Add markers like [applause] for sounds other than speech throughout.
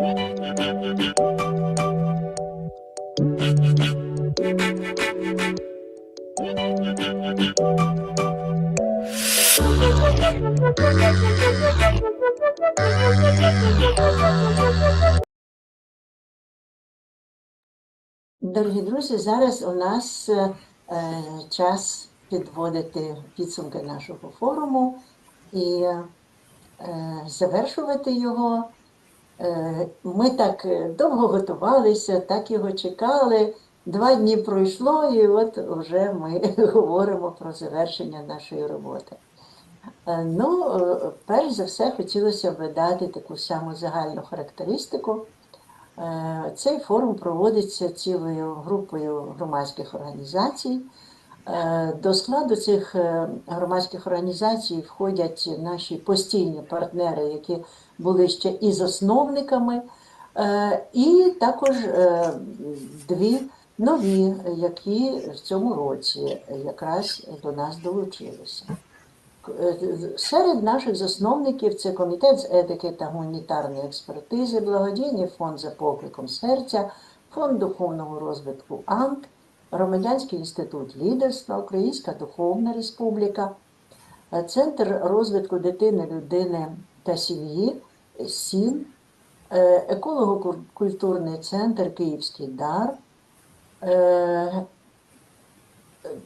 Дорогі друзі, зараз у нас е, е, час підводити підсумки нашого форуму і е, завершувати його. Е, Ми так е, довго готувалися, так його чекали. Два дні пройшло, і от вже ми [laughs] говоримо про завершення нашої роботи. Е, Ну, перш за все, хотілося б дати таку саму загальну характеристику. Цей форум проводиться цілою групою громадських організацій. Е, До складу цих е, громадських організацій входять наші постійні партнери, які були ще і засновниками, е, і також дві нові, які в цьому році якраз до нас долучилися. Серед наших засновників це комітет з етики та гуманітарної експертизи, благодійний фонд за покликом серця, фонд духовного розвитку АНК, Громадянський інститут лідерства, Українська Духовна Республіка, Центр розвитку дитини, людини та сім'ї СІН, е, еколого-культурний центр Київський дар. е,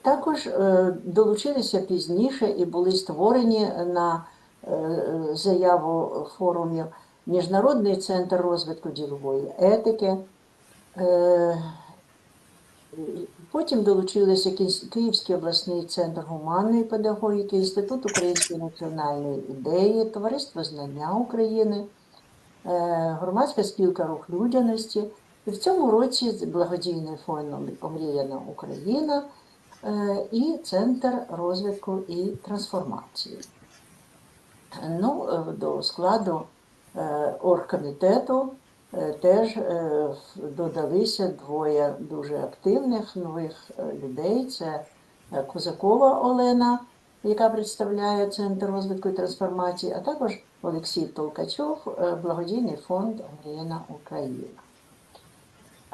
також е, долучилися пізніше і були створені на заяву форумів Міжнародний центр розвитку ділової етики. Потім долучилися Київський обласний центр гуманної педагогіки, Інститут української національної ідеї, Товариство знання України, е, громадська спілка рух людяності. І в цьому році благодійний фонд Омріяна Україна е, і Центр розвитку і трансформації. Ну, е, до складу оргкомітету теж е, додалися двоє дуже активних нових е, людей. Це е, Козакова Олена, яка представляє Центр розвитку і трансформації, а також Олексій Толкачов, е, благодійний фонд Омріяна Україна.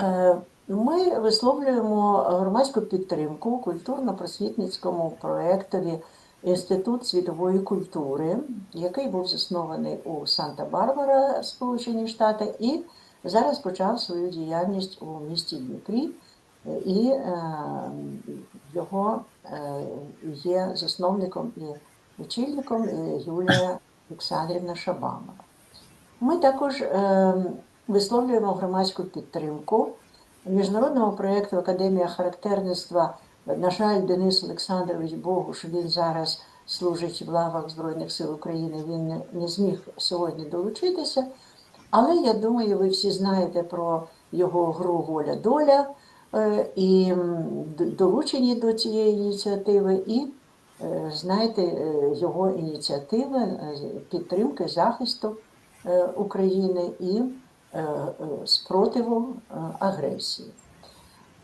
Е, Ми висловлюємо громадську підтримку культурно-просвітницькому проєктові Інститут світової культури, який був заснований у Санта-Барбара, Сполучені Штати, і зараз почав свою діяльність у місті Дніпрі, і е, його е, є засновником і очільником Юлія Олександрівна Шабанова. Ми також е, висловлюємо громадську підтримку міжнародному проєкту Академія характерництва. На жаль, Денис Олександрович Богуш, він зараз служить в лавах Збройних сил України, він не, зміг сьогодні долучитися. Але я думаю, ви всі знаєте про його гру Воля доля е, і долучені до цієї ініціативи, і е, знаєте е, його ініціативи підтримки захисту України і спротиву агресії.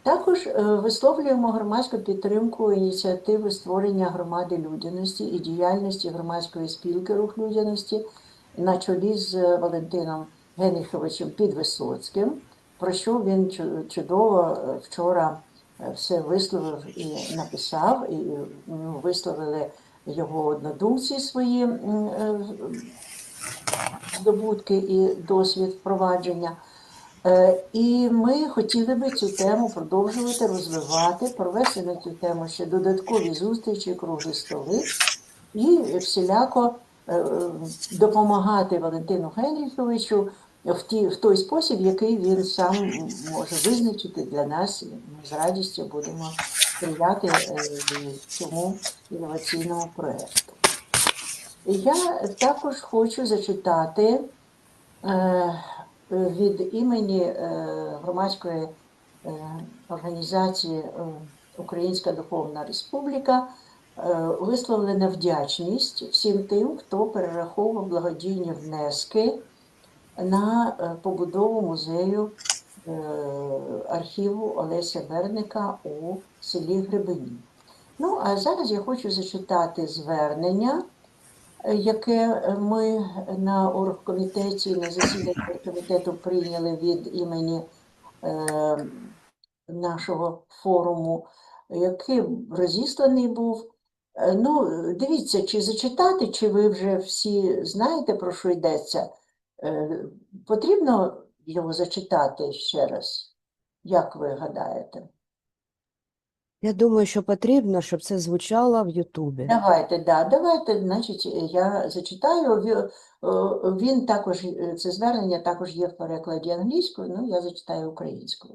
Також е, висловлюємо громадську підтримку ініціативи створення громади людяності і діяльності громадської спілки рух людяності на чолі з Валентином Генріховичем Підвисоцьким, про що він чу- чудово е, вчора е, все висловив і написав, і ну, висловили його однодумці свої е, здобутки і досвід впровадження. Е, І ми хотіли би цю тему продовжувати розвивати, провести на цю тему ще додаткові зустрічі, круглі столи і всіляко е, допомагати Валентину Генріховичу в, ті, в той спосіб, який він сам може визначити для нас. Ми з радістю будемо сприяти е, цьому інноваційному проєкту. Я також хочу зачитати е, від імені е, громадської е, організації е, Українська Духовна Республіка е, висловлена вдячність всім тим, хто перераховував благодійні внески на е, побудову музею е, архіву Олеся Верника у селі Гребені. Ну, а зараз я хочу зачитати звернення е, яке ми на оргкомітеті, на засіданні комітету прийняли від імені е, нашого форуму, який розісланий був. Е, Ну, дивіться, чи зачитати, чи ви вже всі знаєте, про що йдеться. Е, Потрібно його зачитати ще раз? Як ви гадаєте? Я думаю, що потрібно, щоб це звучало в Ютубі. Давайте, да, давайте, значить, я зачитаю. О, Він також, е, це звернення також є в перекладі англійською, ну я зачитаю українською.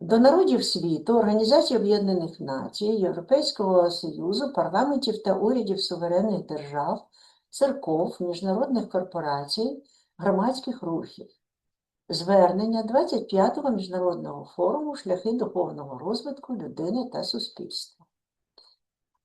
До народів світу, Організації Об'єднаних Націй, Європейського Союзу, парламентів та урядів суверенних держав, церков, міжнародних корпорацій, громадських рухів. Звернення 25-го міжнародного форуму Шляхи духовного розвитку людини та суспільства.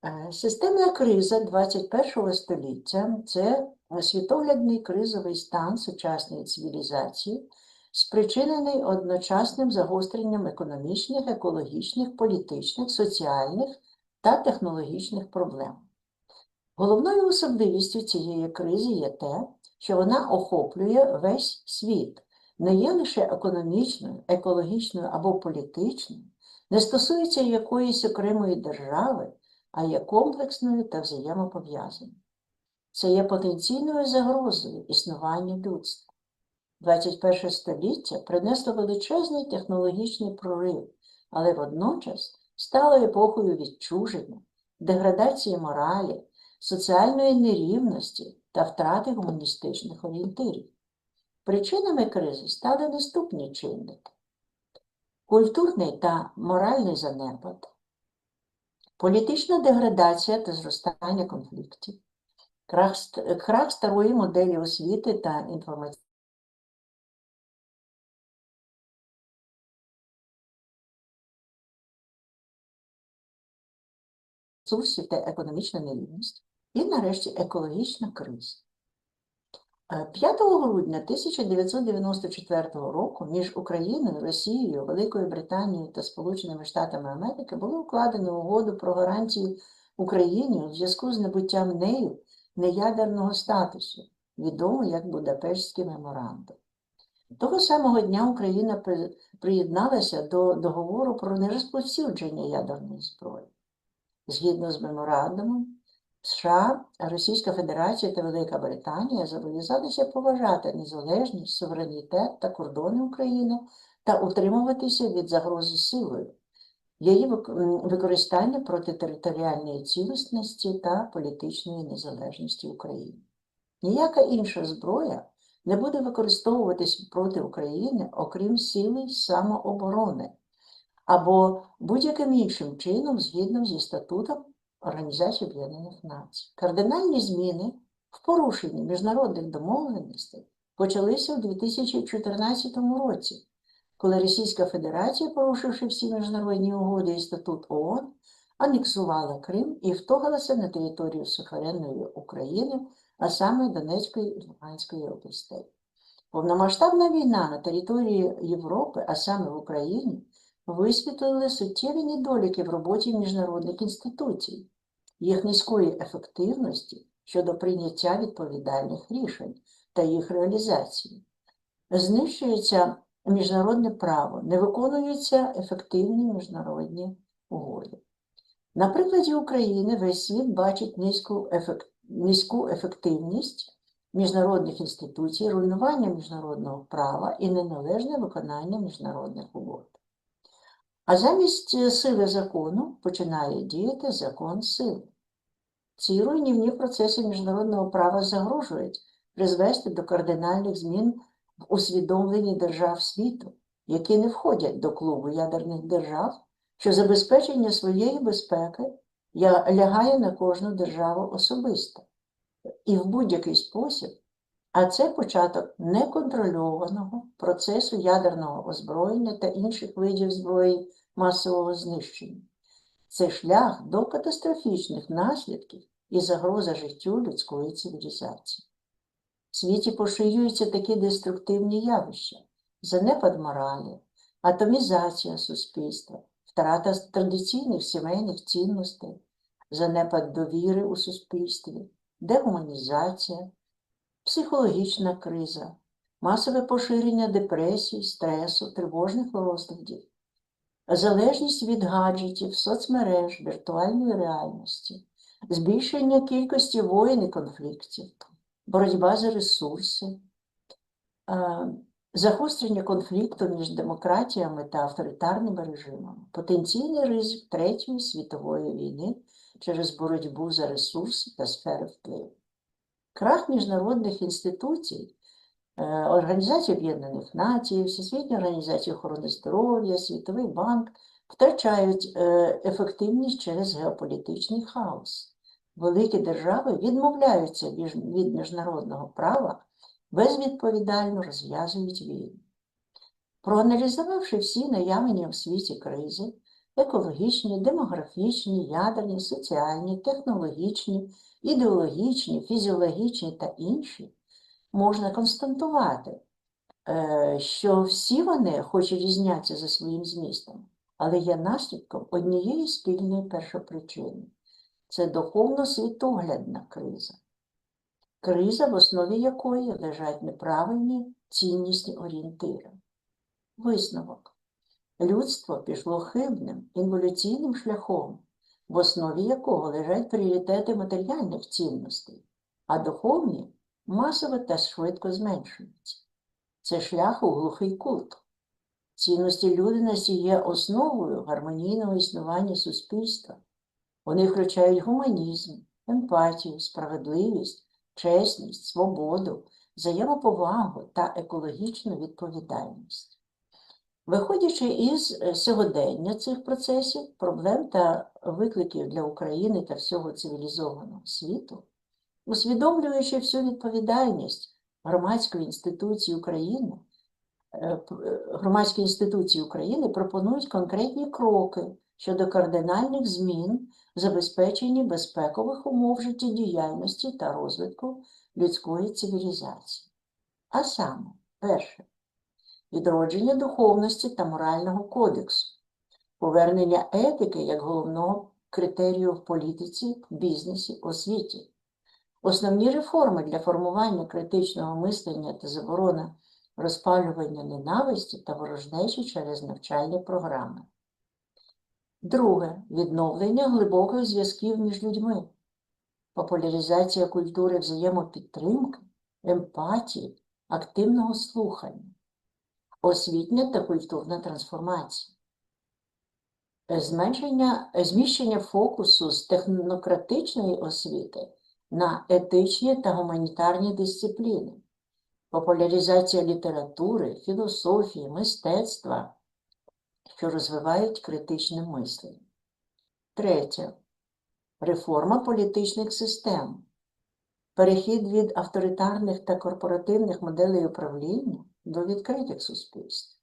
Е, Системна криза 21 століття це світоглядний кризовий стан сучасної цивілізації, спричинений одночасним загостренням економічних, екологічних, політичних, соціальних та технологічних проблем. Головною особливістю цієї кризи є те, що вона охоплює весь світ, не є лише економічною, екологічною або політичною, не стосується якоїсь окремої держави, а є комплексною та взаємопов'язаною. Це є потенційною загрозою існування людства. 21 століття принесло величезний технологічний прорив, але водночас стало епохою відчуження, деградації моралі, соціальної нерівності та втрати гуманістичних орієнтирів. Причинами кризи стали наступні чинники: культурний та моральний занепад, політична деградація та зростання конфліктів, крах, старої моделі освіти та інформаційної ресурсів та економічна нерівність, і нарешті екологічна криза. Е, 5 грудня 1994 року між Україною, Росією, Великою Британією та Сполученими Штатами Америки було укладено угоду про гарантії Україні у зв'язку з набуттям нею неядерного статусу, відому як Будапештський меморандум. Того самого дня Україна приєдналася до договору про нерозповсюдження ядерної зброї. Згідно з меморандумом, США, Російська Федерація та Велика Британія зобов'язалися поважати незалежність, суверенітет та кордони України та утримуватися від загрози силою, її використання проти територіальної цілісності та політичної незалежності України. Ніяка інша зброя не буде використовуватись проти України, окрім сили самооборони або будь-яким іншим чином згідно зі статутом Організації Об'єднаних Націй. Кардинальні зміни в порушенні міжнародних домовленостей почалися у 2014 році, коли Російська Федерація, порушивши всі міжнародні угоди і статут ООН, анексувала Крим і вторглася на територію суверенної України, а саме Донецької і Луганської областей. Повномасштабна війна на території Європи, а саме в Україні, висвітлили суттєві недоліки в роботі міжнародних інституцій, їх низької ефективності щодо прийняття відповідальних рішень та їх реалізації. Знищується міжнародне право, не виконуються ефективні міжнародні угоди. На прикладі України весь світ бачить низьку, ефект, низьку ефективність міжнародних інституцій, руйнування міжнародного права і неналежне виконання міжнародних угод. А замість е, сили закону починає діяти закон сили. Ці руйнівні процеси міжнародного права загрожують призвести до кардинальних змін в усвідомленні держав світу, які не входять до клубу ядерних держав, що забезпечення своєї безпеки лягає на кожну державу особисто і в будь-який спосіб, а це початок неконтрольованого процесу ядерного озброєння та інших видів зброї масового знищення. Це шлях до катастрофічних наслідків і загроза життю людської цивілізації. В світі поширюються такі деструктивні явища: занепад моралі, атомізація суспільства, втрата традиційних сімейних цінностей, занепад довіри у суспільстві, дегуманізація, психологічна криза, масове поширення депресій, стресу, тривожних розладів, залежність від гаджетів, соцмереж, віртуальної реальності, збільшення кількості воєн і конфліктів, боротьба за ресурси, е, загострення конфлікту між демократіями та авторитарними режимами, потенційний ризик Третьої світової війни через боротьбу за ресурси та сфери впливу. Крах міжнародних інституцій, е, Організації Об'єднаних Націй, Всесвітня організація охорони здоров'я, Світовий банк втрачають е, ефективність через геополітичний хаос. Великі держави відмовляються від міжнародного права, безвідповідально розв'язують війни. Проаналізувавши всі наявні у світі кризи, екологічні, демографічні, ядерні, соціальні, технологічні, ідеологічні, фізіологічні та інші, можна констатувати, е, що всі вони, хоч і різняться за своїм змістом, але є наслідком однієї спільної першопричини це духовно-світоглядна криза. Криза, в основі якої лежать неправильні ціннісні орієнтири. Висновок. Людство пішло хибним інволюційним шляхом, в основі якого лежать пріоритети матеріальних цінностей, а духовні масово та швидко зменшуються. Це шлях у глухий кут. Цінності людяності є основою гармонійного існування суспільства. Вони включають гуманізм, емпатію, справедливість, чесність, свободу, взаємоповагу та екологічну відповідальність. Виходячи із е, сьогодення цих процесів, проблем та викликів для України та всього цивілізованого світу, усвідомлюючи всю відповідальність громадської інституції України, е, е, громадські інституції України пропонують конкретні кроки щодо кардинальних змін в забезпеченні безпекових умов життєдіяльності та розвитку людської цивілізації. А саме, перше, відродження духовності та морального кодексу, повернення етики як головного критерію в політиці, бізнесі, освіті, основні реформи для формування критичного мислення та заборона розпалювання ненависті та ворожнечі через навчальні програми. Друге. Відновлення глибоких зв'язків між людьми, популяризація культури взаємопідтримки, емпатії, активного слухання, освітня та культурна трансформація, зменшення, зміщення фокусу з технократичної освіти на етичні та гуманітарні дисципліни, популяризація літератури, філософії, мистецтва, що розвивають критичне мислення. Третє. Реформа політичних систем. Перехід від авторитарних та корпоративних моделей управління до відкритих суспільств.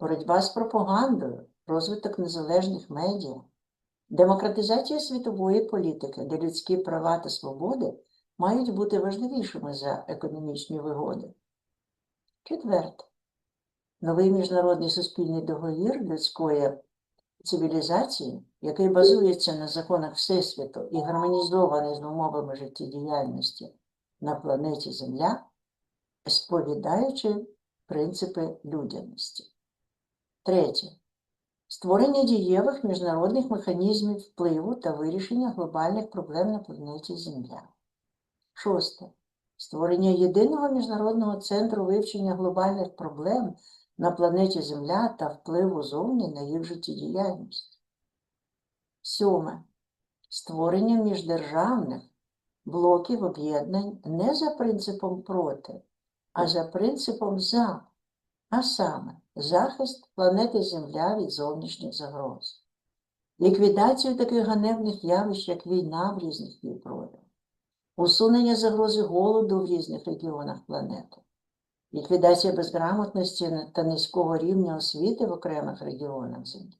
Боротьба з пропагандою, розвиток незалежних медіа, демократизація світової політики, де людські права та свободи мають бути важливішими за економічні вигоди. Четверте. Новий міжнародний суспільний договір людської цивілізації, який базується на законах Всесвіту і гармонізований з умовами життєдіяльності на планеті Земля, сповідаючи принципи людяності. Третє. Створення дієвих міжнародних механізмів впливу та вирішення глобальних проблем на планеті Земля. Шосте. Створення єдиного міжнародного центру вивчення глобальних проблем на планеті Земля та впливу зовні на їх життєдіяльність. Сьоме. Створення міждержавних блоків об'єднань не за принципом проти, а за принципом за, а саме захист планети Земля від зовнішніх загроз, ліквідацію таких ганебних явищ, як війна в різних проявах, усунення загрози голоду в різних регіонах планети, ліквідація безграмотності та низького рівня освіти в окремих регіонах Землі,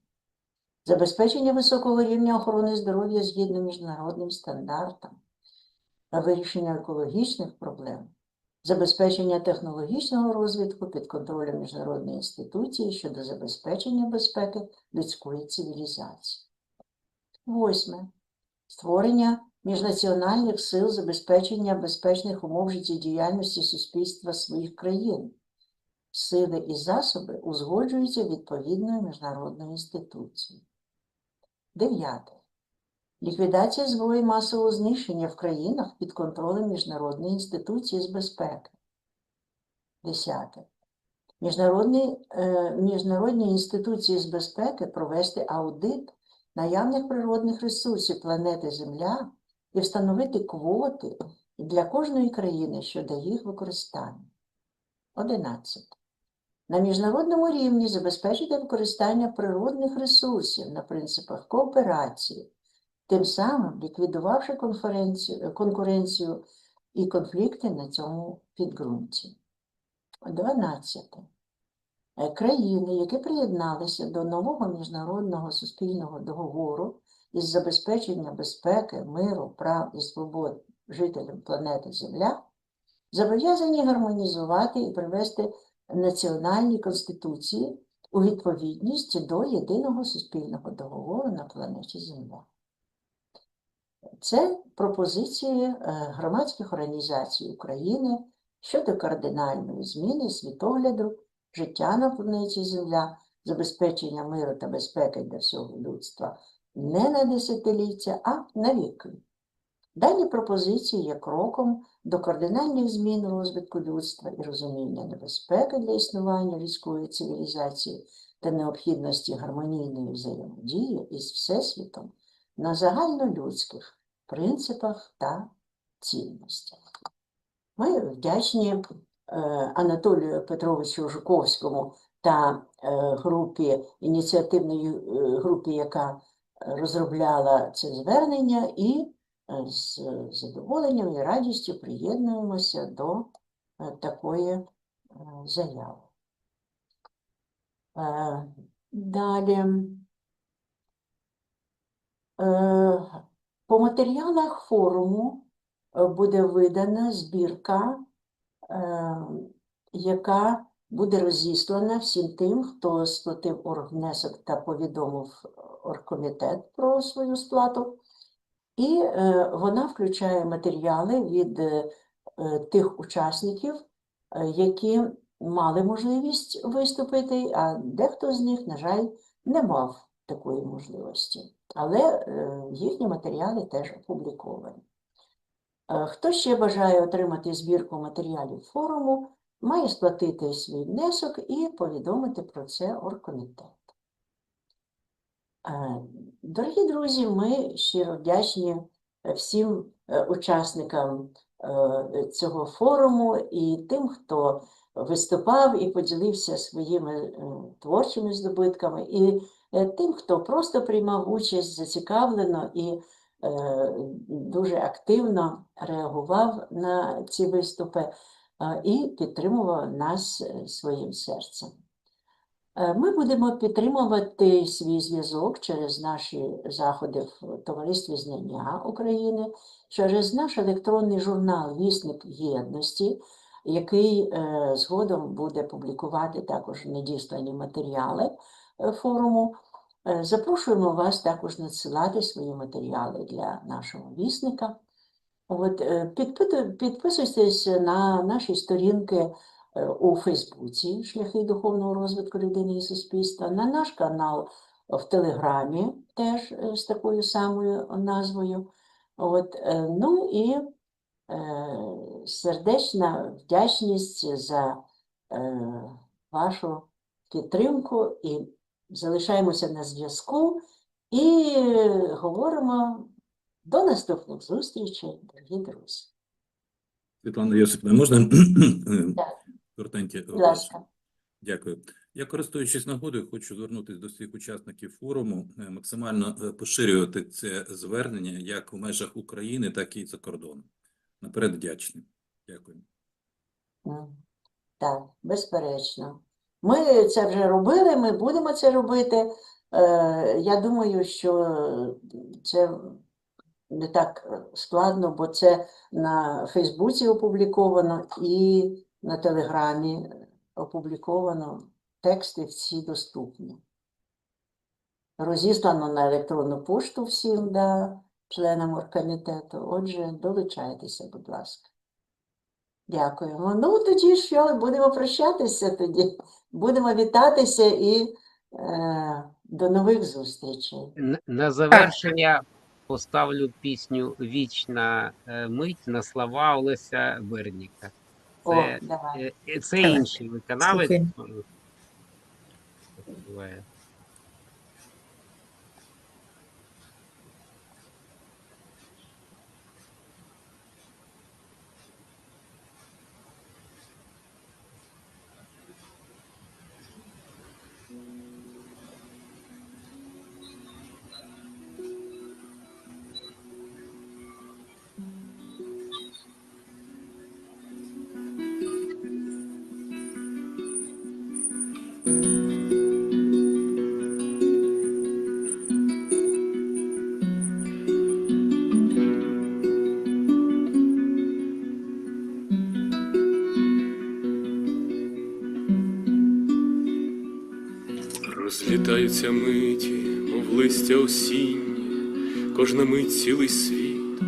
забезпечення високого рівня охорони здоров'я згідно міжнародним стандартам, та вирішення екологічних проблем, забезпечення технологічного розвитку під контролем міжнародної інституції щодо забезпечення безпеки людської цивілізації. Восьме. Створення міжнаціональних сил забезпечення безпечних умов життєдіяльності суспільства своїх країн. Сили і засоби узгоджуються відповідною міжнародною інституцією. Дев'яте. Ліквідація зброї масового знищення в країнах під контролем Міжнародної інституції з безпеки. Десяте. Міжнародні, е, міжнародні інституції з безпеки провести аудит наявних природних ресурсів планети Земля і встановити квоти для кожної країни щодо їх використання. 11. На міжнародному рівні забезпечити використання природних ресурсів на принципах кооперації, тим самим ліквідувавши конференцію, конкуренцію і конфлікти на цьому підґрунті. 12. Е, Країни, які приєдналися до нового міжнародного суспільного договору із забезпечення безпеки, миру, прав і свобод жителям планети Земля, зобов'язані гармонізувати і привести національні конституції у відповідність до єдиного суспільного договору на планеті Земля. Це пропозиції е, громадських організацій України щодо кардинальної зміни світогляду життя на планеті Земля, забезпечення миру та безпеки для всього людства не на десятиліття, а на віки. Дані пропозиції є кроком до кардинальних змін розвитку людства і розуміння небезпеки для існування людської цивілізації та необхідності гармонійної взаємодії із Всесвітом на загальнолюдських принципах та цінностях. Ми вдячні е, Анатолію Петровичу Жуковському та е, групі, ініціативної е, групі, яка розробляла це звернення, і з задоволенням і радістю приєднуємося до такої заяви. Далі. Е, По матеріалах форуму е, буде видана збірка, е, яка буде розіслана всім тим, хто сплатив оргвнесок та повідомив оргкомітет про свою сплату. І вона включає матеріали від тих учасників, які мали можливість виступити, а дехто з них, на жаль, не мав такої можливості. Але е, їхні матеріали теж опубліковані. Е, Хто ще бажає отримати збірку матеріалів форуму, має сплатити свій внесок і повідомити про це оргкомітет. Е, Дорогі друзі, ми щиро вдячні всім учасникам цього форуму і тим, хто виступав і поділився своїми творчими здобутками, і тим, хто просто приймав участь зацікавлено і е, дуже активно реагував на ці виступи е, і підтримував нас е, своїм серцем. Е, Ми будемо підтримувати свій зв'язок через наші заходи в Товаристві знання України, через наш електронний журнал Вісник єдності, який е, згодом буде публікувати також недіслані матеріали е, форуму. Е, Запрошуємо вас також надсилати свої матеріали для нашого вісника. От, е, підписуйтесь на наші сторінки е, у Фейсбуці Шляхи духовного розвитку людини і суспільства, на наш канал в Телеграмі, теж е, з такою самою назвою. От, е, ну і е, сердечна вдячність за е, вашу підтримку і залишаємося на зв'язку і говоримо до наступних зустрічей, дорогі друзі. Світлана Йосипівна, можна Так. Будь ласка. Дякую. Я, користуючись нагодою, хочу звернутися до всіх учасників форуму, е, максимально е, поширювати це звернення як в межах України, так і за кордоном. Наперед вдячний. Дякую. Так, безперечно. Ми це вже робили, ми будемо це робити. Е, Я думаю, що це не так складно, бо це на Фейсбуці опубліковано і на Телеграмі опубліковано. Тексти всі доступні. Розіслано на електронну пошту всім, да, членам оргкомітету. Отже, долучайтеся, будь ласка. Дякуємо. Ну, тоді що, будемо прощатися тоді. Будемо вітатися і е, до нових зустрічей. На завершення поставлю пісню Вічна е, мить на слова Олеся Берніка. Це, давай. е, е, це інший виконавець. Слухаємо. Розлітаються миті, мов листя осіннє, кожна мить цілий світ,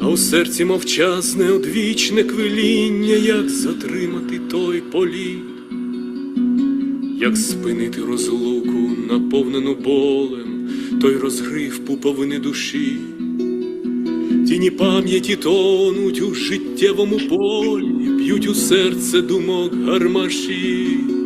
а у серці мовчазне одвічне квиління, як затримати той політ, як спинити розлуку, наповнену болем, той розгрив пуповини душі. Тіні пам'яті тонуть у життєвому полі, б'ють у серце думок гармаші.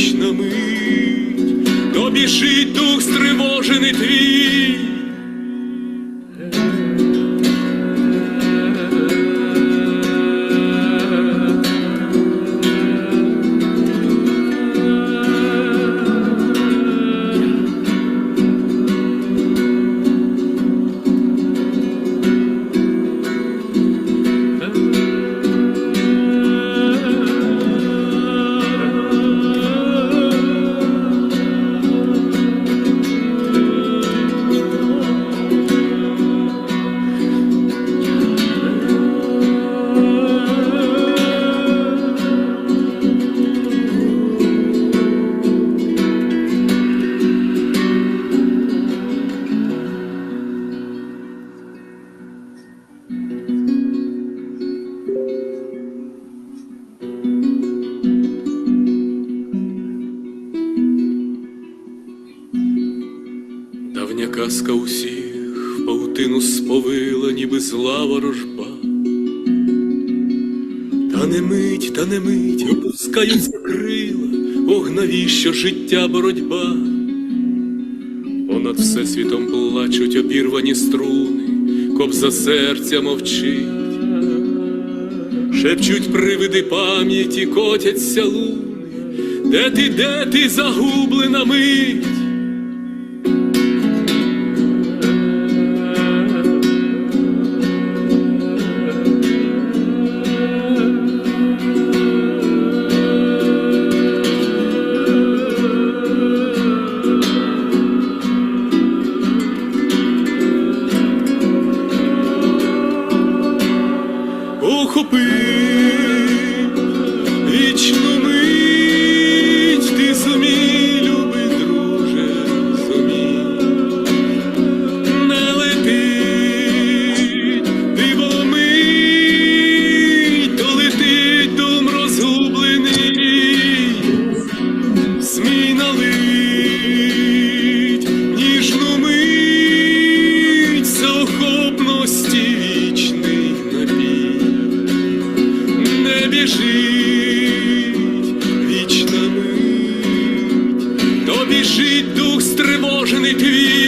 Вічна мить, то біжить дух стривожений твій. Казка усіх паутину сповила, ніби зла ворожба. Та не мить, та не мить, опускаються крила, ох, навіщо життя боротьба? Понад всесвітом плачуть обірвані струни, кобза серця мовчить. Шепчуть привиди пам'яті, котяться луни, де ти, де ти загублена мить? Твій.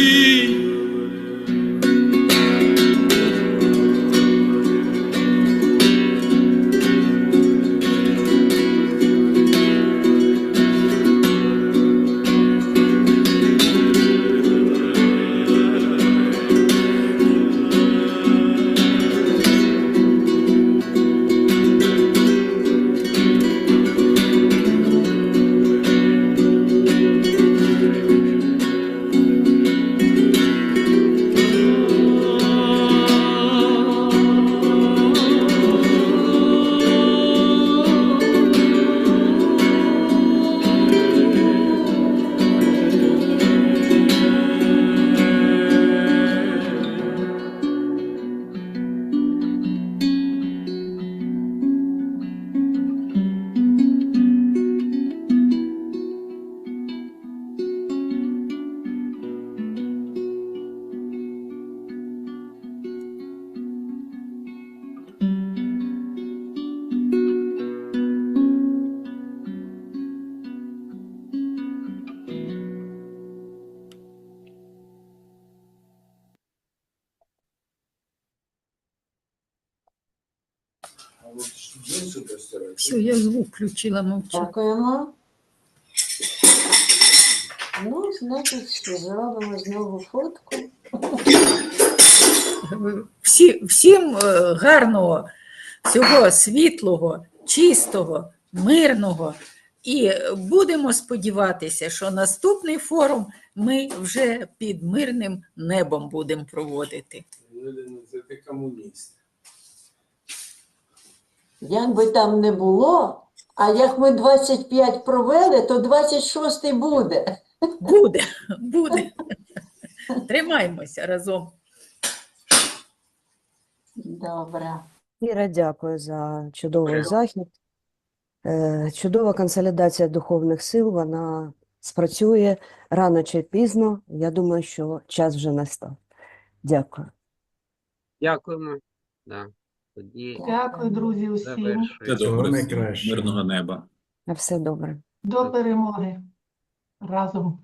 Включила, мовчу. Дякуємо. Ну, значить, зробимо знову фотку. Всі, всім е, гарного, всього світлого, чистого, мирного. І будемо сподіватися, що наступний форум ми вже під мирним небом будемо проводити. Це ти комуніст. Як би там не було, а як ми 25 провели, то 26 буде. Буде, буде. Тримаймося разом. Добре. Іра, дякую за чудовий захід. Е, Чудова консолідація духовних сил, вона спрацює рано чи пізно. Я думаю, що час вже настав. Дякую. Дякуємо. Да. Тоді Дякую, друзі, усім. Все завершуємо. Всього добре, найкращого. мирного неба. На все добре. До перемоги разом.